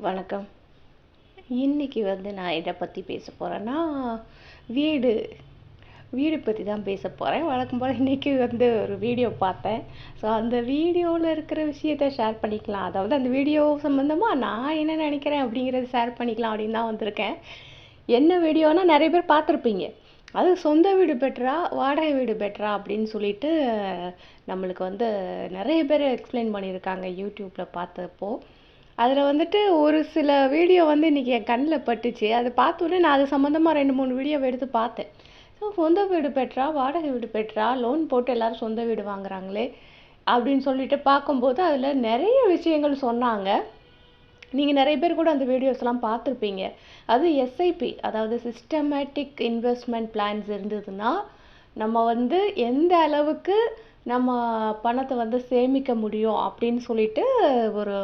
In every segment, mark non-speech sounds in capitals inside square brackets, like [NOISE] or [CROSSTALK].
வணக்கம். இன்றைக்கி வந்து நான் எதை பற்றி பேச போகிறேன்னா வீடு வீடு பற்றி தான் பேச போகிறேன் வழக்கம் போல் இன்றைக்கி வந்து ஒரு வீடியோ பார்த்தேன். ஸோ அந்த வீடியோவில் இருக்கிற விஷயத்த ஷேர் பண்ணிக்கலாம். அதாவது அந்த வீடியோ சம்மந்தமாக நான் என்ன நினைக்கிறேன் அப்படிங்கிறத ஷேர் பண்ணிக்கலாம் அப்படின்னு தான் வந்திருக்கேன். என்ன வீடியோனா நிறைய பேர் பார்த்துருப்பீங்க. அது சொந்த வீடு பெட்டரா வாடகை வீடு பெட்டரா அப்படின்னு சொல்லிட்டு நம்மளுக்கு வந்து நிறைய பேர் எக்ஸ்பிளைன் பண்ணியிருக்காங்க யூடியூப்பில் பார்த்தப்போ. அதில் வந்துட்டு ஒரு சில வீடியோ வந்து இன்றைக்கி என் கண்ணில் பட்டுச்சு. அதை பார்த்தோன்னே நான் அது சம்மந்தமாக ரெண்டு மூணு வீடியோவை எடுத்து பார்த்தேன். ஸோ சொந்த வீடு பெற்றா வாடகை வீடு பெற்றா லோன் போட்டு எல்லாரும் சொந்த வீடு வாங்குறாங்களே அப்படின்னு சொல்லிட்டு பார்க்கும்போது அதில் நிறைய விஷயங்கள் சொன்னாங்க. நீங்கள் நிறைய பேர் கூட அந்த வீடியோஸ்லாம் பார்த்துருப்பீங்க. அது எஸ்ஐபி அதாவது சிஸ்டமேட்டிக் இன்வெஸ்ட்மெண்ட் பிளான்ஸ் இருந்ததுன்னா நம்ம வந்து எந்த அளவுக்கு நம்ம பணத்தை வந்து சேமிக்க முடியும் அப்படின்னு சொல்லிட்டு ஒரு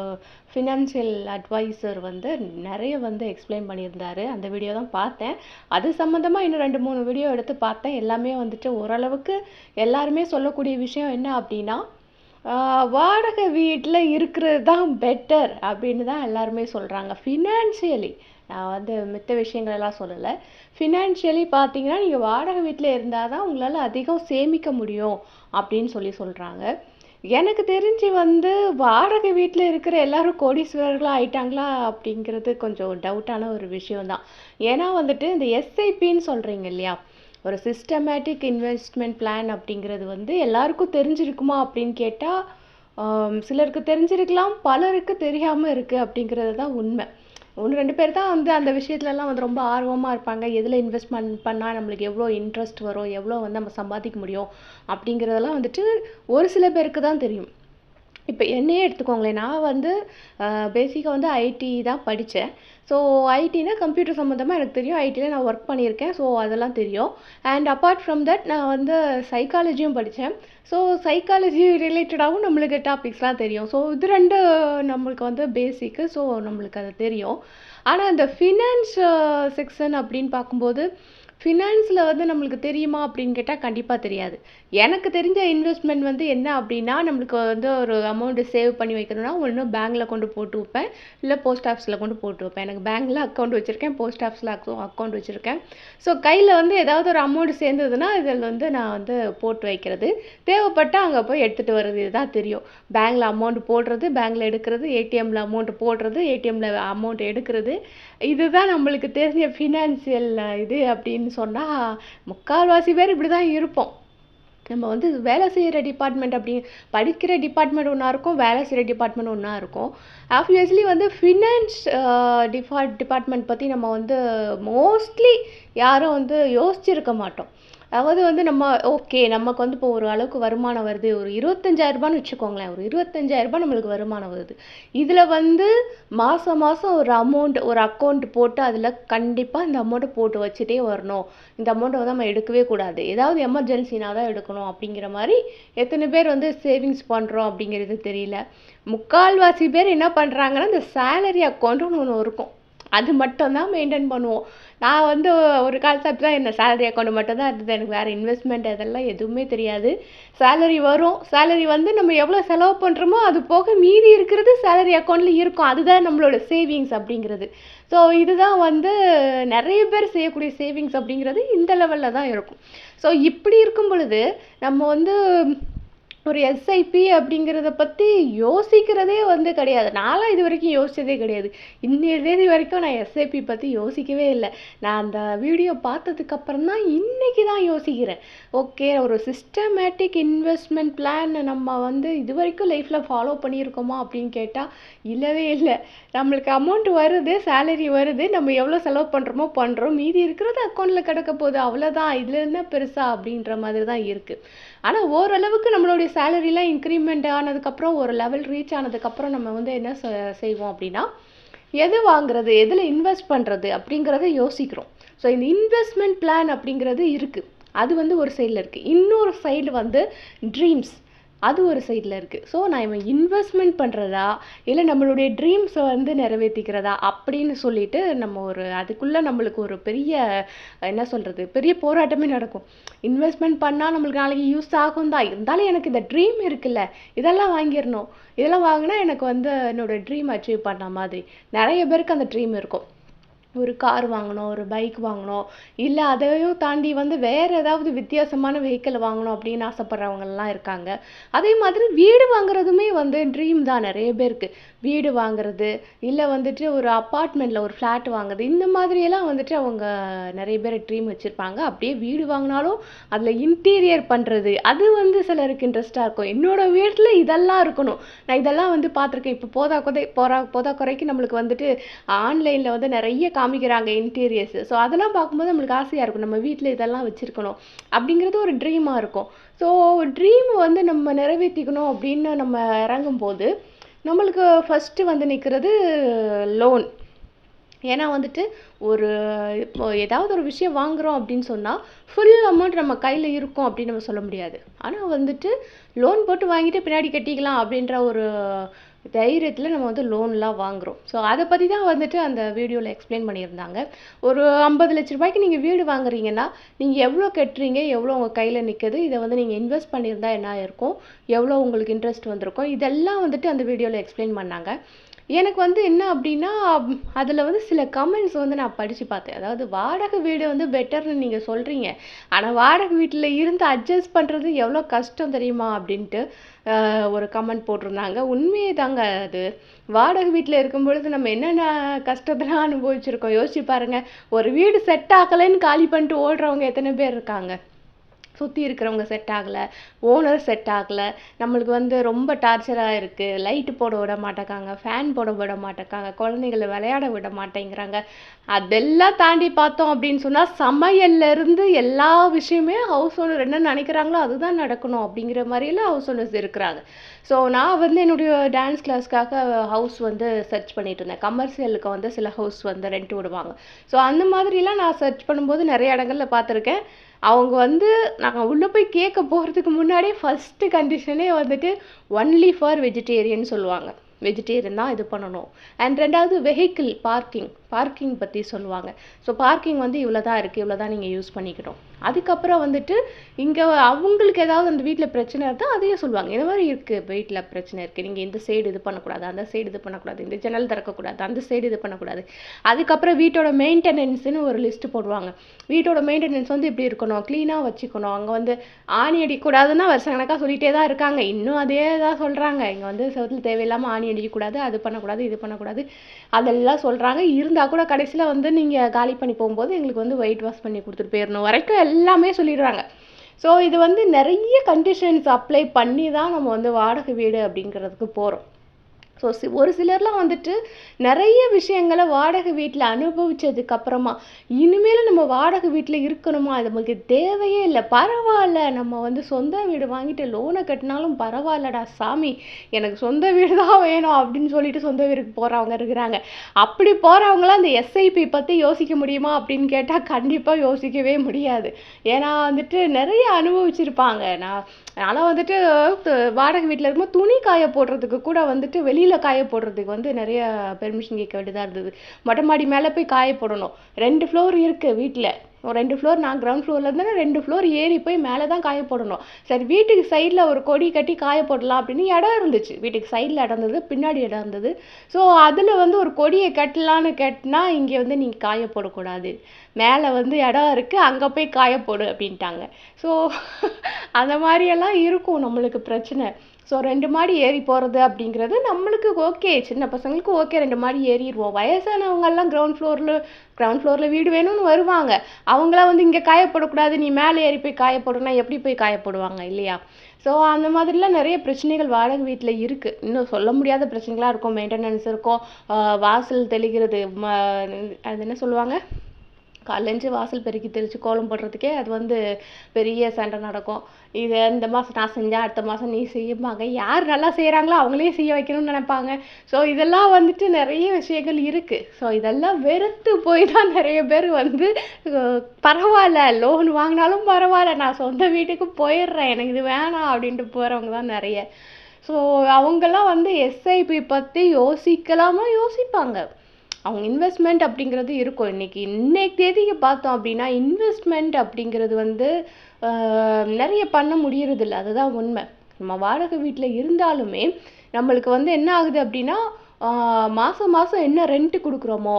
ஃபினான்ஷியல் அட்வைசர் வந்து நிறைய வந்து எக்ஸ்பிளைன் பண்ணியிருந்தாரு. அந்த வீடியோ தான் பார்த்தேன். அது சம்மந்தமாக இன்னும் ரெண்டு மூணு வீடியோ எடுத்து பார்த்தேன். எல்லாமே வந்துட்டு ஓரளவுக்கு எல்லாருமே சொல்லக்கூடிய விஷயம் என்ன அப்படின்னா வாடகை வீட்டில் இருக்கிறது தான் பெட்டர் அப்படின்னு தான் எல்லாருமே சொல்கிறாங்க ஃபினான்ஷியலி நான் வந்து மித்த விஷயங்களெல்லாம் சொல்லலை. ஃபினான்ஷியலி பார்த்தீங்கன்னா நீங்கள் வாடகை வீட்டில் இருந்தால் தான் உங்களால் அதிகம் சேமிக்க முடியும் அப்படின்னு சொல்லி சொல்கிறாங்க. எனக்கு தெரிஞ்சு வந்து வாடகை வீட்டில் இருக்கிற எல்லாரும் கோடீஸ்வரர்களாக ஆயிட்டாங்களா அப்படிங்கிறது கொஞ்சம் டவுட்டான ஒரு விஷயம்தான். ஏன்னா வந்துட்டு இந்த எஸ்ஐபின்னு சொல்கிறீங்க இல்லையா? ஒரு சிஸ்டமேட்டிக் இன்வெஸ்ட்மெண்ட் பிளான் அப்படிங்கிறது வந்து எல்லாருக்கும் தெரிஞ்சிருக்குமா அப்படின்னு கேட்டால் சிலருக்கு தெரிஞ்சிருக்கலாம் பலருக்கு தெரியாமல் இருக்குது அப்படிங்கிறது தான் உண்மை. ஒன்று ரெண்டு பேர் தான் வந்து அந்த விஷயத்துலலாம் வந்து ரொம்ப ஆர்வமாக இருப்பாங்க. எதில் இன்வெஸ்ட்மெண்ட் பண்ணால் நம்மளுக்கு எவ்வளோ இன்ட்ரெஸ்ட் வரும்? எவ்வளோ வந்து நம்ம சம்பாதிக்க முடியும்? அப்படிங்கிறதெல்லாம் வந்துட்டு ஒரு சில பேருக்கு தான் தெரியும். இப்போ என்னையே எடுத்துக்கோங்களேன். நான் வந்து பேசிக்காக வந்து ஐடி தான் படித்தேன் ஸோ ஐடினா கம்ப்யூட்டர் சம்மந்தமாக எனக்கு தெரியும். ஐடியில் நான் ஒர்க் பண்ணியிருக்கேன். ஸோ அதெல்லாம் தெரியும். அண்ட் அப்பார்ட் ஃப்ரம் தட் நான் வந்து சைக்காலஜியும் படித்தேன் ஸோ சைக்காலஜி ரிலேட்டடாகவும் நம்மளுக்கு டாபிக்ஸ்லாம் தெரியும். ஸோ இது ரெண்டு நம்மளுக்கு வந்து பேசிக்கு ஸோ நம்மளுக்கு அது தெரியும். ஆனால் இந்த ஃபினான்ஸ் செக்ஷன் அப்படின்னு பார்க்கும்போது ஃபினான்ஸில் வந்து நம்மளுக்கு தெரியுமா அப்படின்னு கேட்டால் கண்டிப்பாக தெரியாது. எனக்கு தெரிஞ்ச இன்வெஸ்ட்மெண்ட் வந்து என்ன அப்படின்னா நம்மளுக்கு வந்து ஒரு அமௌண்ட்டு சேவ் பண்ணி வைக்கணும்னா ஒன்று பேங்க்கில் கொண்டு போட்டு வைப்பேன். இல்லை போஸ்ட் ஆஃபீஸில் கொண்டு போட்டு வைப்பேன். எனக்கு பேங்க்கில் அக்கௌண்ட் வச்சுருக்கேன் போஸ்ட் ஆஃபீஸில் அக்கௌண்ட் வச்சுருக்கேன். ஸோ கையில் வந்து ஏதாவது ஒரு அமௌண்ட் சேர்ந்ததுன்னா இதில் வந்து நான் வந்து போட்டு வைக்கிறது. தேவைப்பட்டால் அங்கே போய் எடுத்துகிட்டு வர்றது இதுதான் தெரியும். பேங்க்கில் அமௌண்ட் போடுறது பேங்க்கில் எடுக்கிறது ஏடிஎம்மில் அமௌண்ட் போடுறது ஏடிஎம்மில் அமௌண்ட் எடுக்கிறது. இதுதான் நம்மளுக்கு தெரிஞ்ச ஃபினான்சியல் இது அப்படின்னு சொன்னால் முக்கால்வாசி பேர் இப்படி தான் இருப்போம். நம்ம வந்து வேலை செய்கிற டிபார்ட்மெண்ட் அப்படி படிக்கிற டிபார்ட்மெண்ட் ஒன்றா இருக்கும் வேலை செய்கிற டிபார்ட்மெண்ட் ஒன்றா இருக்கும். ஆப்வியஸ்லி வந்து ஃபினான்ஸ் டிபார்ட் டிபார்ட்மெண்ட் பற்றி நம்ம வந்து மோஸ்ட்லி யாரும் வந்து யோசிச்சிருக்க மாட்டோம். அதாவது வந்து நம்ம ஓகே நமக்கு வந்து இப்போ ஒரு அளவுக்கு வருமானம் வருது. ஒரு இருபத்தஞ்சாயிரரூபான்னு வச்சுக்கோங்களேன். ஒரு இருபத்தஞ்சாயிரரூபா நம்மளுக்கு வருமானம் வருது. இதில் வந்து மாதம் மாதம் ஒரு அமௌண்ட் ஒரு அக்கௌண்ட் போட்டு அதில் கண்டிப்பாக இந்த அமௌண்ட்டை போட்டு வச்சுட்டே வரணும். இந்த அமௌண்ட்டை வந்து நம்ம எடுக்கவே கூடாது. ஏதாவது எமர்ஜென்சினா தான் எடுக்கணும் அப்படிங்கிற மாதிரி எத்தனை பேர் வந்து சேவிங்ஸ் பண்ணுறோம் அப்படிங்கிறது தெரியல. முக்கால்வாசி பேர் என்ன பண்ணுறாங்கன்னா இந்த சேலரி அக்கௌண்ட்டுன்னு ஒன்று இருக்கும். அது மட்டும்தான் மெயின்டைன் பண்ணுவோம். நான் வந்து ஒரு கான்செப்ட் தான் என்ன சேலரி அக்கௌண்ட் மட்டும் தான் இருந்தது. எனக்கு வேறு இன்வெஸ்ட்மெண்ட் அதெல்லாம் எதுவுமே தெரியாது. சேலரி வரும். சேலரி வந்து நம்ம எவ்வளோ செலவு பண்ணுறோமோ அது போக மீதி இருக்கிறது சேலரி அக்கௌண்ட்டில் இருக்கும். அதுதான் நம்மளோட சேவிங்ஸ் அப்படிங்கிறது. ஸோ இதுதான் வந்து நிறைய பேர் செய்யக்கூடிய சேவிங்ஸ் அப்படிங்கிறது இந்த லெவலில் தான் இருக்கும். ஸோ இப்படி இருக்கும் பொழுது நம்ம வந்து ஒரு எஸ்ஐபி அப்படிங்கிறத பற்றி யோசிக்கிறதே வந்து கிடையாது. நான்லாம் இது வரைக்கும் யோசிச்சதே கிடையாது. இன்னைய தேதி வரைக்கும் நான் எஸ்ஐபி பற்றி யோசிக்கவே இல்லை. நான் அந்த வீடியோ பார்த்ததுக்கப்புறம் தான் இன்றைக்கி தான் யோசிக்கிறேன். ஓகே ஒரு சிஸ்டமேட்டிக் இன்வெஸ்ட்மெண்ட் பிளான் நம்ம வந்து இது வரைக்கும் லைஃப்பில் ஃபாலோ பண்ணியிருக்கோமா அப்படின்னு கேட்டால் இல்லவே இல்லை. நம்மளுக்கு அமௌண்ட் வருது சேலரி வருது நம்ம எவ்வளோ செலவு பண்ணுறோமோ பண்ணுறோம் மீதி இருக்கிறது அக்கௌண்ட்டில் கிடக்க போகுது. அவ்வளோதான் இதில் என்ன பெருசா அப்படின்ற மாதிரி தான் இருக்குது ஆனால் ஓரளவுக்கு நம்மளுடைய சேலரிலாம் இன்க்ரிமெண்ட் ஆனதுக்கப்புறம் ஒரு லெவல் ரீச் ஆனதுக்கப்புறம் நம்ம வந்து என்ன செய்வோம் அப்படின்னா எது வாங்குறது எதில் இன்வெஸ்ட் பண்ணுறது அப்படிங்கிறத யோசிக்கிறோம். ஸோ இந்த இன்வெஸ்ட்மெண்ட் பிளான் அப்படிங்கிறது இருக்குது அது வந்து ஒரு சைடில் இருக்குது இன்னொரு சைடு வந்து ட்ரீம்ஸ் அது ஒரு சைடில் இருக்குது ஸோ நான் இவன் இன்வெஸ்ட்மெண்ட் பண்ணுறதா இல்லை நம்மளுடைய ட்ரீம்ஸை வந்து நிறைவேற்றிக்கிறதா அப்படின்னு சொல்லிட்டு நம்ம ஒரு அதுக்குள்ளே நம்மளுக்கு ஒரு பெரிய என்ன சொல்கிறது பெரிய போராட்டமே நடக்கும். இன்வெஸ்ட்மெண்ட் பண்ணால் நம்மளுக்கு நாளைக்கு யூஸ் ஆகும் தான் இருந்தாலும் எனக்கு இந்த ட்ரீம் இருக்குல்ல இதெல்லாம் வாங்கிடணும். இதெல்லாம் வாங்கினா எனக்கு வந்து என்னோடய ட்ரீம் அச்சீவ் பண்ண மாதிரி. நிறைய பேருக்கு அந்த ட்ரீம் இருக்கும். ஒரு கார் வாங்கணும் ஒரு பைக் வாங்கணும். இல்லை அதையும் தாண்டி வந்து வேறு ஏதாவது வித்தியாசமான வெஹிக்கிள் வாங்கணும் அப்படின்னு ஆசைப்பட்றவங்கலாம் இருக்காங்க. அதே மாதிரி வீடு வாங்குறதுமே வந்து ட்ரீம் தான் நிறைய பேருக்கு. வீடு வாங்குறது இல்லை வந்துட்டு ஒரு அப்பார்ட்மெண்ட்டில் ஒரு ஃப்ளாட் வாங்குறது இந்த மாதிரியெல்லாம் வந்துட்டு அவங்க நிறைய பேர் ட்ரீம் வச்சுருப்பாங்க. அப்படியே வீடு வாங்கினாலும் அதில் இன்டீரியர் பண்ணுறது அது வந்து சிலருக்கு இன்ட்ரெஸ்ட்டாக இருக்கும். என்னோட வீட்டில் இதெல்லாம் இருக்கணும். நான் இதெல்லாம் வந்து பார்த்துருக்கேன். இப்போ போதா குதை போரா போதா குறைக்கு நம்மளுக்கு வந்துட்டு ஆன்லைனில் வந்து நிறைய காமிக்கிறாங்க இன்டீரியர்ஸ் ஸோ அதெல்லாம் பார்க்கும்போது நம்மளுக்கு ஆசையாக இருக்கும். நம்ம வீட்டில் இதெல்லாம் வச்சுருக்கணும். அப்படிங்கிறது ஒரு ட்ரீமாக இருக்கும். ஸோ ட்ரீம் வந்து நம்ம நிறைவேற்றிக்கணும் அப்படின்னு நம்ம இறங்கும்போது நம்மளுக்கு ஃபஸ்ட்டு வந்து நிற்கிறது லோன் ஏன்னா வந்துட்டு ஒரு இப்போ ஏதாவது ஒரு விஷயம் வாங்குகிறோம் அப்படின்னு சொன்னால் ஃபுல் அமௌண்ட் நம்ம கையில் இருக்கும் அப்படின்னு நம்ம சொல்ல முடியாது. ஆனால் வந்துட்டு லோன் போட்டு வாங்கிட்டு பின்னாடி கட்டிக்கலாம் அப்படின்ற ஒரு தைரியத்தில் நம்ம வந்து லோன்லாம் வாங்குகிறோம் ஸோ அதை பற்றி தான் வந்துட்டு அந்த வீடியோவில் எக்ஸ்பிளைன் பண்ணியிருந்தாங்க. ஒரு ஐம்பது லட்ச ரூபாய்க்கு நீங்கள் வீடு வாங்குறீங்கன்னா நீங்கள் எவ்வளோ கட்டுறீங்க எவ்வளோ உங்கள் கையில் நிற்குது இதை வந்து நீங்கள் இன்வெஸ்ட் பண்ணியிருந்தால் என்ன இருக்கும் எவ்வளோ உங்களுக்கு இன்ட்ரெஸ்ட் வந்திருக்கும் இதெல்லாம் வந்துட்டு அந்த வீடியோவில் எக்ஸ்பிளைன் பண்ணாங்க. எனக்கு வந்து என்ன அப்படின்னா அதில் வந்து சில கமெண்ட்ஸ் வந்து நான் படித்து பார்த்தேன். அதாவது வாடகை வீடு வந்து பெட்டர்னு நீங்கள் சொல்கிறீங்க ஆனால் வாடகை வீட்டில் இருந்து அட்ஜஸ்ட் பண்ணுறது எவ்வளோ கஷ்டம் தெரியுமா அப்படின்ட்டு ஒரு கமெண்ட் போட்டிருந்தாங்க. உண்மையே தாங்க அது. வாடகை வீட்டில் இருக்கும் பொழுது நம்ம என்னென்ன கஷ்டத்தெல்லாம் அனுபவிச்சிருக்கோம்? யோசிச்சு பாருங்கள் ஒரு வீடு செட் ஆகலைன்னு காலி பண்ணிட்டு ஓடுறவங்க எத்தனை பேர் இருக்காங்க? சுற்றி இருக்கிறவங்க செட் ஆகலை ஓனர் செட் ஆகலை. நம்மளுக்கு வந்து ரொம்ப டார்ச்சராக இருக்குது லைட்டு போட விட மாட்டேக்காங்க ஃபேன் போட விட மாட்டேக்காங்க குழந்தைங்கள விளையாட விட மாட்டேங்கிறாங்க. அதெல்லாம் தாண்டி பார்த்தோம் அப்படின்னு சொன்னால் சமையல்லேருந்து எல்லா விஷயமே ஹவுஸ் ஓனர் என்ன நினைக்கிறாங்களோ அதுதான் நடக்கணும் அப்படிங்கிற மாதிரியெல்லாம் ஹவுஸ் ஓனர்ஸ் இருக்கிறாங்க. ஸோ நான் வந்து என்னுடைய டான்ஸ் கிளாஸ்க்காக ஹவுஸ் வந்து சர்ச் பண்ணிகிட்டு இருந்தேன். கமர்ஷியலுக்கு வந்து சில ஹவுஸ் வந்து ரெண்ட் விடுவாங்க. ஸோ அந்த மாதிரிலாம் நான் சர்ச் பண்ணும்போது நிறைய இடங்கள்ல பார்த்துருக்கேன். அவங்க வந்து நாங்கள் உள்ளே போய் கேட்க போகிறதுக்கு முன்னாடியே ஃபஸ்ட்டு கண்டிஷனே வந்துட்டு ஒன்லி ஃபார் வெஜிடேரியன் சொல்லுவாங்க. வெஜிடேரியன் தான் இது பண்ணணும். அண்ட் ரெண்டாவது வெஹிக்கிள் பார்க்கிங் பார்க்கிங் பற்றி சொல்லுவாங்க. ஸோ பார்க்கிங் வந்து இவ்வளோ தான் இருக்குது இவ்வளோ தான் நீங்கள் யூஸ் பண்ணிக்கணும். அதுக்கப்புறம் வந்துட்டு இங்கே அவங்களுக்கு ஏதாவது அந்த வீட்டில் பிரச்சனை இருந்தால் அதையும் சொல்லுவாங்க. இந்த மாதிரி இருக்குது வீட்டில் பிரச்சனை இருக்குது நீங்கள் இந்த சைடு இது பண்ணக்கூடாது அந்த சைடு இது பண்ணக்கூடாது இந்த ஜன்னல் திறக்கக்கூடாது அந்த சைடு இது பண்ணக்கூடாது. அதுக்கப்புறம் வீட்டோட மெயின்டெனன்ஸ்னு ஒரு லிஸ்ட்டு போடுவாங்க. வீட்டோட மெயின்டெனன்ஸ் வந்து இப்படி இருக்கணும்? க்ளீனாக வச்சுக்கணும். அங்கே வந்து ஆணி அடிக்கக்கூடாதுன்னா வருஷ கணக்காக சொல்லிகிட்டே தான் இருக்காங்க. இன்னும் அதே தான் சொல்கிறாங்க இங்கே வந்து செவத்தில் தேவையில்லாமல் ஆணி அடிக்கக்கூடாது அது பண்ணக்கூடாது இது பண்ணக்கூடாது. அதெல்லாம் சொல்கிறாங்க இருந்தால் கூட கடைசியில் வந்து நீங்கள் காலி பண்ணி போகும்போது எங்களுக்கு வந்து ஒயிட் வாஷ் பண்ணி கொடுத்துட்டு போயிடணும் வரைக்கும் எல்லாமே சொல்லிடுறாங்க. ஸோ இது வந்து நிறைய கண்டிஷன்ஸ் அப்ளை பண்ணி தான் நம்ம வந்து வாடகை வீடு அப்படிங்கிறதுக்கு போகிறோம் ஸோ சி ஒரு சிலர்லாம் வந்துட்டு நிறைய விஷயங்களை வாடகை வீட்டில் அனுபவித்ததுக்கப்புறமா இனிமேல் நம்ம வாடகை வீட்டில் இருக்கணுமா? அது நமக்கு தேவையே இல்லை. பரவாயில்ல நம்ம வந்து சொந்த வீடு வாங்கிட்டு லோனை கட்டினாலும் பரவாயில்லடா சாமி எனக்கு சொந்த வீடு தான் வேணும் அப்படின்னு சொல்லிட்டு சொந்த வீடுக்கு போகிறவங்க இருக்கிறாங்க. அப்படி போகிறவங்களாம் அந்த எஸ்ஐபி பற்றி யோசிக்க முடியுமா அப்படின்னு கேட்டால் கண்டிப்பாக யோசிக்கவே முடியாது. ஏன்னா வந்துட்டு நிறைய அனுபவிச்சிருப்பாங்க. நான் ஆனால் வந்துட்டு வாடகை வீட்டில் இருக்கும்போது துணி காய போடுறதுக்கு கூட வந்துட்டு வெளியில் காய போடுறதுக்கு வந்து நிறைய பெர்மிஷன் கேட்க வேண்டியதாக இருந்தது. மொட்டை மாடி மேலே போய் காய போடணும். ரெண்டு ஃப்ளோர் இருக்குது வீட்டில் ஒரு ரெண்டு ஃப்ளோர் நான் கிரவுண்ட் ஃப்ளோரில் இருந்தேன்னா ரெண்டு ஃப்ளோர் ஏறி போய் மேலே தான் காய போடணும். சரி வீட்டுக்கு சைடில் ஒரு கொடி கட்டி காய போடலாம் அப்படின்னு இடம் இருந்துச்சு. வீட்டுக்கு சைடில் இடம் இருந்தது பின்னாடி இடம் இருந்தது. ஸோ அதில் வந்து ஒரு கொடியை கட்டலான்னு கேட்டினா இங்கே வந்து நீங்கள் காய போடக்கூடாது. மேலே வந்து இடம் இருக்குது அங்கே போய் காய போடு அப்படின்ட்டாங்க. ஸோ [LAUGHS] அந்த மாதிரியெல்லாம் இருக்கும் நம்மளுக்கு பிரச்சனை. ஸோ ரெண்டு மாடி ஏறி போகிறது அப்படிங்கிறது நம்மளுக்கு ஓகே சின்ன பசங்களுக்கு ஓகே ரெண்டு மாடி ஏறிடுவோம். வயசானவங்கெல்லாம் கிரவுண்ட் ஃப்ளோரில் கிரவுண்ட் ஃப்ளோரில் வீடு வேணும்னு வருவாங்க. அவங்களாம் வந்து இங்கே காயப்படக்கூடாது. நீ மேலே ஏறி போய் காயப்படணும்னா எப்படி போய் காயப்படுவாங்க இல்லையா? ஸோ அந்த மாதிரிலாம் நிறைய பிரச்சனைகள் வாடகை வீட்டில் இருக்குது இன்னும் சொல்ல முடியாத பிரச்சனைகளாக இருக்கும். மெயின்டெனன்ஸ் இருக்கும். வாசல் தெளிக்கிறது அது என்ன சொல்லுவாங்க? காலைஞ்சி வாசல் பெருக்கி தெளித்து கோலம் போடுறதுக்கே அது வந்து பெரிய சண்டை நடக்கும். இது இந்த மாதம் நான் செஞ்சேன் அடுத்த மாதம் நீ செய்யும்பாங்க. யார் நல்லா செய்கிறாங்களோ அவங்களே செய்ய வைக்கணும்னு நினைப்பாங்க. ஸோ இதெல்லாம் வந்துட்டு நிறைய விஷயங்கள் இருக்குது ஸோ இதெல்லாம் வெறுத்து போய் தான் நிறைய பேர் வந்து பரவாயில்ல லோன் வாங்கினாலும் பரவாயில்ல நான் சொந்த வீட்டுக்கு போயிடுறேன் எனக்கு இது வேணாம் அப்படின்ட்டு போகிறவங்க தான் நிறைய. ஸோ அவங்கெல்லாம் வந்து எஸ்ஐபி பற்றி யோசிக்கலாமா? யோசிப்பாங்க. அவங்க இன்வெஸ்ட்மெண்ட் அப்படிங்கிறது இருக்கும். இன்றைக்கி இன்னைக்கு தேதிக்கு பார்த்தோம் அப்படின்னா இன்வெஸ்ட்மெண்ட் அப்படிங்கிறது வந்து நிறைய பண்ண முடியறதில்ல. அதுதான் உண்மை. நம்ம வாடகை வீட்டில் இருந்தாலுமே நம்மளுக்கு வந்து என்ன ஆகுது அப்படின்னா மாதம் மாதம் என்ன ரெண்ட்டு கொடுக்குறோமோ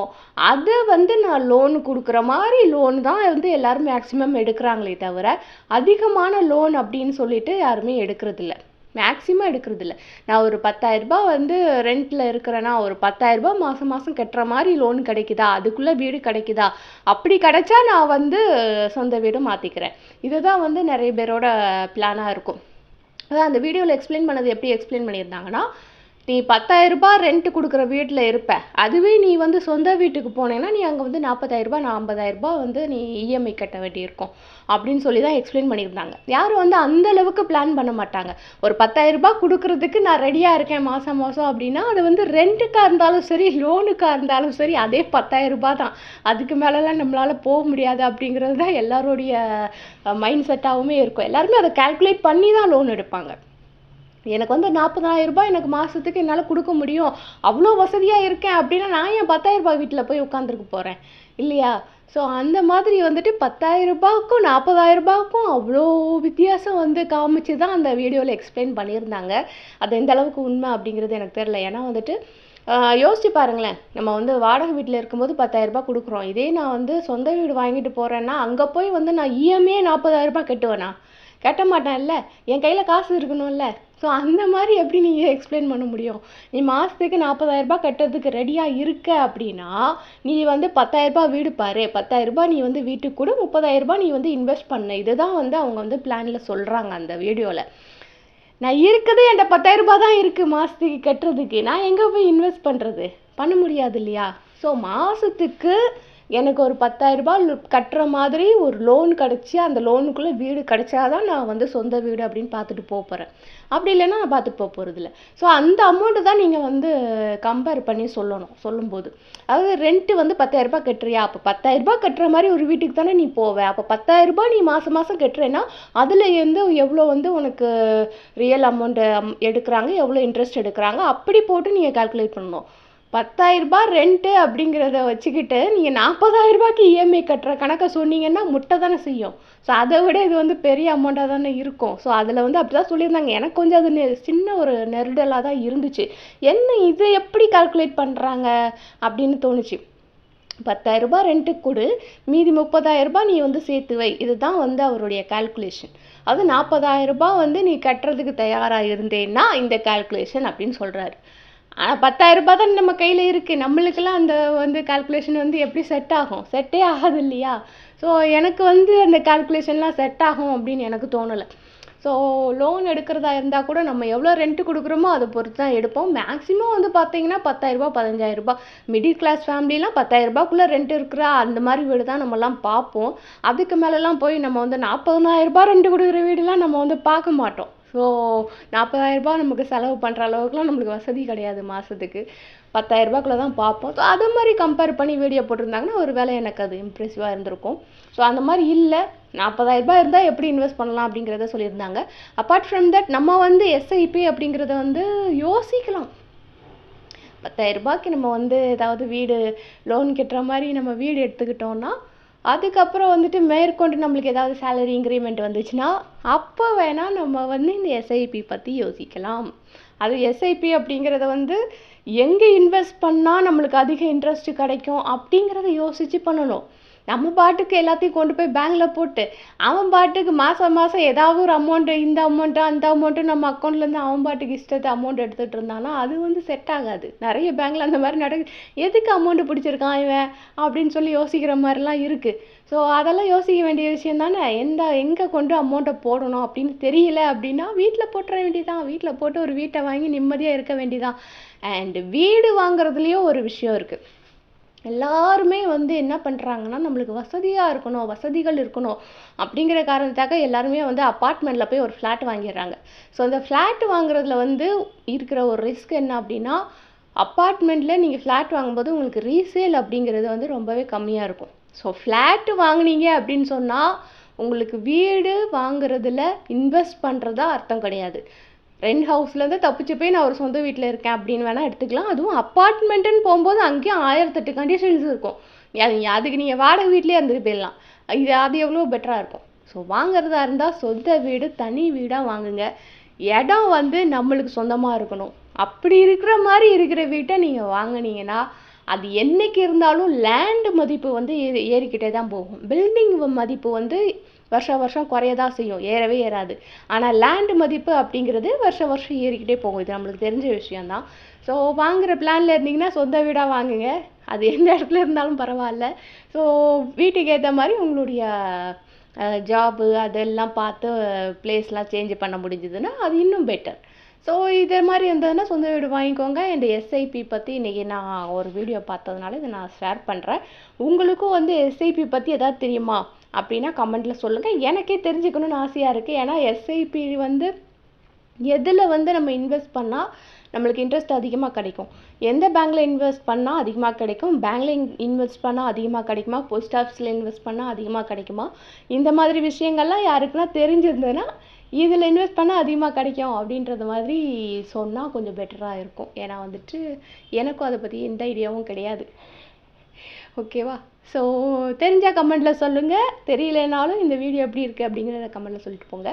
அதை வந்து நான் லோன் கொடுக்குற மாதிரி லோன் தான் வந்து எல்லாரும் மேக்ஸிமம் எடுக்கிறாங்களே தவிர அதிகமான லோன் அப்படின்னு சொல்லிட்டு யாருமே எடுக்கிறதில்ல. மேக்ஸிமம் எடுக்கிறதில்ல. நான் ஒரு 10000 ரூபாய் வந்து ரெண்ட்டில் இருக்கிறேன்னா ஒரு 10000 ரூபாய் மாதம் மாதம் கட்டுற மாதிரி லோன் கிடைக்குதா? அதுக்குள்ளே வீடு கிடைக்குதா? அப்படி கிடைச்சா நான் வந்து சொந்த வீடு மாற்றிக்கிறேன் இதுதான் வந்து நிறைய பேரோட பிளானாக இருக்கும். அதான் அந்த வீடியோவில் எக்ஸ்பிளைன் பண்ணது எப்படி எக்ஸ்பிளைன் பண்ணியிருந்தாங்கன்னா நீ 10000 ரூபாய் ரெண்ட் கொடுக்குற வீட்டில் இருப்ப. அதுவே நீ வந்து சொந்த வீட்டுக்கு போனேன்னா நீ அங்கே வந்து 40000 ரூபாய் 50000 ரூபாய் வந்து நீ இஎம்ஐ கட்ட வேண்டியிருக்கும். அப்படின்னு சொல்லி தான் எக்ஸ்பிளைன் பண்ணியிருந்தாங்க. யாரும் வந்து அந்த அளவுக்கு பிளான் பண்ண மாட்டாங்க. ஒரு 10000 ரூபாய் கொடுக்கறதுக்கு நான் ரெடியாக இருக்கேன் மாதம் மாதம் அப்படின்னா அது வந்து ரெண்ட்டுக்காக இருந்தாலும் சரி லோனுக்காக இருந்தாலும் சரி அதே 10000 ரூபாய் தான். அதுக்கு மேலெலாம் நம்மளால போக முடியாது அப்படிங்கிறது தான் எல்லாருடைய மைண்ட் செட்டாகவுமே இருக்கும். எல்லாருமே அதை கால்குலேட் பண்ணி தான் லோன் எடுப்பாங்க. எனக்கு வந்து 40000 ரூபாய் எனக்கு மாதத்துக்கு என்னால் கொடுக்க முடியும். அவ்வளோ வசதியாக இருக்கேன் அப்படின்னா நான் ஏன் 10000 ரூபாய் வீட்டில் போய் உட்காந்துருக்க போகிறேன் இல்லையா? ஸோ அந்த மாதிரி வந்துட்டு 10000 ரூபாய்க்கும் 40000 ரூபாய்க்கும் அவ்வளோ வித்தியாசம் வந்து காமிச்சு தான் அந்த வீடியோவில் எக்ஸ்பிளைன் பண்ணியிருந்தாங்க. அது எந்த அளவுக்கு உண்மை அப்படிங்கிறது எனக்கு தெரியல. ஏன்னா வந்துட்டு யோசிச்சு பாருங்களேன். நம்ம வந்து வாடகை வீட்டில் இருக்கும்போது பத்தாயிரரூபா கொடுக்குறோம். இதே நான் வந்து சொந்த வீடு வாங்கிட்டு போகிறேன்னா அங்கே போய் வந்து நான் இஎம்ஏ 40000 ரூபாய் கட்டுவேனா? கட்ட மாட்டேன்ல. என் கையில் காசு இருக்கணும்ல. ஸோ அந்த மாதிரி எப்படி நீங்கள் எக்ஸ்பிளைன் பண்ண முடியும்? நீ மாதத்துக்கு 40000 ரூபாய் கட்டுறதுக்கு ரெடியாக இருக்க அப்படின்னா நீ வந்து பத்தாயிரரூபா வீடு பாரு. பத்தாயிரரூபா நீ வந்து வீட்டுக்கு கூட. முப்பதாயிரரூபா நீ வந்து இன்வெஸ்ட் பண்ண. இதுதான் வந்து அவங்க வந்து பிளானில் சொல்கிறாங்க அந்த வீடியோவில் நான் இருக்குது என்கிட்ட பத்தாயிரரூபா தான் இருக்குது மாதத்துக்கு கட்டுறதுக்கு. நான் எங்கே போய் இன்வெஸ்ட் பண்ணுறது பண்ண முடியாது இல்லையா? ஸோ மாதத்துக்கு எனக்கு ஒரு பத்தாயிரரூபா கட்டுற மாதிரி ஒரு லோன் கிடச்சி அந்த லோனுக்குள்ளே வீடு கிடைச்சாதான் நான் வந்து சொந்த வீடு அப்படின்னு பார்த்துட்டு போக போகிறேன் அப்படி இல்லைன்னா நான் பார்த்துட்டு போக போகிறதில்ல ஸோ அந்த அமௌண்ட்டு தான் நீங்கள் வந்து கம்பேர் பண்ணி சொல்லணும் சொல்லும்போது. அதாவது ரெண்ட்டு வந்து பத்தாயிரரூபா கட்டுறியா? அப்போ 10000 ரூபாய் கட்டுற மாதிரி ஒரு வீட்டுக்கு தானே நீ போவ. அப்போ 10000 ரூபாய் நீ மாதம் மாதம் கட்டுறேன்னா அதில் வந்து எவ்வளோ வந்து உனக்கு ரியல் அமௌண்ட்டு எடுக்கிறாங்க? எவ்வளோ இன்ட்ரெஸ்ட் எடுக்கிறாங்க? அப்படி போட்டு நீங்கள் கால்குலேட் பண்ணணும். பத்தாயிரரூபா ரெண்ட்டு அப்படிங்கிறத வச்சுக்கிட்டு நீங்கள் 40000 இஎம்ஐ கட்டுற கணக்கை சொன்னீங்கன்னா முட்டை தானே செய்யும். ஸோ அதை விட இது வந்து பெரிய அமௌண்ட்டாக தானே இருக்கும். ஸோ அதில் வந்து அப்படி தான் சொல்லியிருந்தாங்க. எனக்கு கொஞ்சம் அது நெ- சின்ன ஒரு நெருடலாக தான் இருந்துச்சு. என்ன இதை எப்படி கால்குலேட் பண்ணுறாங்க அப்படின்னு தோணுச்சு. பத்தாயிரரூபா ரெண்ட்டு கொடு. மீதி 30000 ரூபாய் நீ வந்து சேர்த்து வை. இதுதான் வந்து அவருடைய கால்குலேஷன் அது நாற்பதாயிரரூபா வந்து நீ கட்டுறதுக்கு தயாராக இருந்தேன்னா இந்த கால்குலேஷன் அப்படின்னு சொல்கிறாரு ஆனால் 10000 ரூபாய் தான் நம்ம கையில் இருக்குது நம்மளுக்கெல்லாம் அந்த வந்து கால்குலேஷன் வந்து எப்படி செட் ஆகும்? செட்டே ஆகாது இல்லையா? ஸோ எனக்கு வந்து அந்த கால்குலேஷன்லாம் செட் ஆகும் அப்படின்னு எனக்கு தோணலை. ஸோ லோன் எடுக்கிறதா இருந்தால் கூட நம்ம எவ்வளோ ரெண்ட்டு கொடுக்குறோமோ அதை பொறுத்து தான் எடுப்போம். மேக்ஸிமம் வந்து பார்த்தீங்கன்னா பத்தாயிரரூபா பதினஞ்சாயிரரூபா. மிடில் கிளாஸ் ஃபேமிலிலாம் பத்தாயிரரூபாக்குள்ளே ரெண்ட் இருக்கிற. அந்த மாதிரி வீடு தான் நம்மலாம் பார்ப்போம். அதுக்கு மேலெலாம் போய் நம்ம வந்து நாற்பதனாயிரரூபா ரெண்டு கொடுக்குற வீடுலாம் நம்ம வந்து பார்க்க மாட்டோம். ஸோ நாற்பதாயிரரூபா நமக்கு செலவு பண்ணுற அளவுக்குலாம் நம்மளுக்கு வசதி கிடையாது மாதத்துக்கு 10000 தான் பார்ப்போம். ஸோ அது மாதிரி கம்பேர் பண்ணி வீடியோ போட்டிருந்தாங்கன்னா ஒரு வேளை எனக்கு அது இம்ப்ரெசிவாக இருந்திருக்கும். ஸோ அந்த மாதிரி இல்லை. நாற்பதாயிரரூபா இருந்தால் எப்படி இன்வெஸ்ட் பண்ணலாம் அப்படிங்கிறத சொல்லியிருந்தாங்க. அப்பார்ட் ஃப்ரம் தட் நம்ம வந்து எஸ்ஐபி அப்படிங்கிறத வந்து யோசிக்கலாம். பத்தாயிரரூபாய்க்கு நம்ம வந்து ஏதாவது வீடு லோன் கட்டுற மாதிரி நம்ம வீடு எடுத்துக்கிட்டோன்னா அதுக்கப்புறம் வந்துட்டு மேற்கொண்டு நம்மளுக்கு ஏதாவது சேலரி இன்க்ரிமெண்ட் வந்துச்சுன்னா அப்போ வேணால் நம்ம வந்து இந்த எஸ்ஐபி பற்றி யோசிக்கலாம். அது எஸ்ஐபி அப்படிங்கிறத வந்து எங்கே இன்வெஸ்ட் பண்ணால் நம்மளுக்கு அதிக இன்ட்ரெஸ்ட் கிடைக்கும் அப்படிங்கிறத யோசித்து பண்ணணும். நம்ம பாட்டுக்கு எல்லாத்தையும் கொண்டு போய் பேங்கில் போட்டு அவன் பாட்டுக்கு மாதம் மாதம் ஏதாவது ஒரு அமௌண்ட்டு இந்த அமௌண்ட்டு அந்த அமௌண்ட்டு நம்ம அக்கௌண்ட்லேருந்து அவன் பாட்டுக்கு இஷ்டத்தை அமௌண்ட் எடுத்துகிட்டு இருந்தானா அது வந்து செட் ஆகாது. நிறைய பேங்க்கில் அந்த மாதிரி நடக்குது எதுக்கு அமௌண்ட்டு பிடிச்சிருக்கான் இவன் அப்படின்னு சொல்லி யோசிக்கிற மாதிரிலாம் இருக்குது ஸோ அதெல்லாம் யோசிக்க வேண்டிய விஷயம் தானே? எந்த எங்கே கொண்டு அமௌண்ட்டை போடணும் அப்படின்னு தெரியல அப்படின்னா வீட்டில் போட்டுற வேண்டியதான் வீட்டில் போட்டு ஒரு வீட்டை வாங்கி நிம்மதியாக இருக்க வேண்டியதான் அண்ட் வீடு வாங்குறதுலேயும் ஒரு விஷயம் இருக்குது எல்லாருமே வந்து என்ன பண்ணுறாங்கன்னா நம்மளுக்கு வசதியாக இருக்கணும் வசதிகள் இருக்கணும் அப்படிங்கிற காரணத்துக்காக எல்லாருமே வந்து அப்பார்ட்மெண்ட்டில் போய் ஒரு ஃப்ளாட் வாங்கிடுறாங்க. ஸோ அந்த ஃப்ளாட் வாங்குறதுல வந்து இருக்கிற ஒரு ரிஸ்க் என்ன அப்படின்னா அப்பார்ட்மெண்ட்டில் நீங்கள் ஃப்ளாட் வாங்கும்போது உங்களுக்கு ரீசேல் அப்படிங்கிறது வந்து ரொம்பவே கம்மியாக இருக்கும். ஸோ ஃப்ளாட்டு வாங்குனீங்க அப்படின்னு சொன்னால் உங்களுக்கு வீடு வாங்குறதுல இன்வெஸ்ட் பண்ணுறதா அர்த்தம் கிடையாது. ரெண்ட் ஹவுஸ்லேருந்து தப்பிச்சு போய் நான் ஒரு சொந்த வீட்டில் இருக்கேன் அப்படின்னு வேணால் எடுத்துக்கலாம். அதுவும் அப்பார்ட்மெண்ட்டுன்னு போகும்போது அங்கேயும் ஆயிரத்தெட்டு கண்டிஷன்ஸ் இருக்கும். அது அதுக்கு நீங்கள் வாடகை வீட்லேயே இருந்துட்டு போயிடலாம். இது அது எவ்வளோ பெட்டராக இருக்கும். ஸோ வாங்குறதா இருந்தால் சொந்த வீடு தனி வீடாக வாங்குங்க. இடம் வந்து நம்மளுக்கு சொந்தமாக இருக்கணும். அப்படி இருக்கிற மாதிரி இருக்கிற வீட்டை நீங்கள் வாங்குனீங்கன்னா அது என்றைக்கு இருந்தாலும் லேண்டு மதிப்பு வந்து ஏறி ஏறிக்கிட்டே தான் போகும். பில்டிங் மதிப்பு வந்து வருஷம் வருஷம் குறைய தான் செய்யும். ஏறவே ஏறாது. ஆனால் லேண்டு மதிப்பு அப்படிங்கிறது வருஷம் வருஷம் ஏறிக்கிட்டே போகும். இது நம்மளுக்கு தெரிஞ்ச விஷயந்தான் ஸோ வாங்குகிற பிளானில் இருந்தீங்கன்னா சொந்த வீடாக வாங்குங்க. அது எந்த இடத்துல இருந்தாலும் பரவாயில்ல. ஸோ வீட்டுக்கு ஏற்ற மாதிரி உங்களுடைய ஜாபு அதெல்லாம் பார்த்து பிளேஸ்லாம் சேஞ்ச் பண்ண முடிஞ்சதுன்னா அது இன்னும் பெட்டர் ஸோ இதே மாதிரி இருந்ததுன்னா சொந்த வீடு வாங்கிக்கோங்க. இந்த எஸ்ஐபி பற்றி இன்றைக்கி நான் ஒரு வீடியோ பார்த்ததுனால இதை நான் ஷேர் பண்ணுறேன் உங்களுக்கும் வந்து எஸ்ஐபி பற்றி எதாவது தெரியுமா? அப்படின்னா கமெண்ட்டில் சொல்லுங்கள் எனக்கே தெரிஞ்சுக்கணும்னு ஆசையாக இருக்குது ஏன்னா எஸ்ஐபி வந்து எதில் வந்து நம்ம இன்வெஸ்ட் பண்ணால் நம்மளுக்கு இன்ட்ரெஸ்ட் அதிகமாக கிடைக்கும். எந்த பேங்க்கில் இன்வெஸ்ட் பண்ணால் அதிகமாக கிடைக்கும்? பேங்க்கில் இன்வெஸ்ட் பண்ணால் அதிகமாக கிடைக்குமா? போஸ்ட் ஆஃபீஸில் இன்வெஸ்ட் பண்ணால் அதிகமாக கிடைக்குமா? இந்த மாதிரி விஷயங்கள்லாம் யாருக்குன்னா தெரிஞ்சிருந்ததுன்னா இதில் இன்வெஸ்ட் பண்ணால் அதிகமாக கிடைக்கும் அப்படின்றது மாதிரி சொன்னால் கொஞ்சம் பெட்டராக இருக்கும். ஏன்னா வந்துட்டு எனக்கும் அதை பற்றி எந்த ஐடியாவும் கிடையாது. ஓகேவா ஸோ தெரிஞ்சால் கமெண்ட்டில் சொல்லுங்கள் தெரியலனாலும் இந்த வீடியோ எப்படி இருக்குது அப்படிங்கிறத கமெண்ட்டில் சொல்லிட்டு போங்க.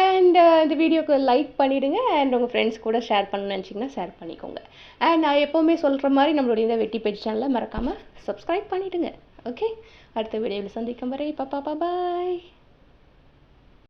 அண்ட் uh, இந்த வீடியோக்கு லைக் பண்ணிவிடுங்க அண்ட் உங்கள் ஃப்ரெண்ட்ஸ் கூட ஷேர் பண்ணணும்னு நினச்சிங்கன்னா ஷேர் பண்ணிக்கோங்க. அண்ட் நான் எப்போவுமே சொல்கிற மாதிரி நம்மளுடைய இந்த வெட்டி பேஜ் சேனலில் மறக்காமல் சப்ஸ்கிரைப் பண்ணிவிடுங்க ஓகே அடுத்த வீடியோவில் சந்திக்கும் வரை பாப்பா பாய்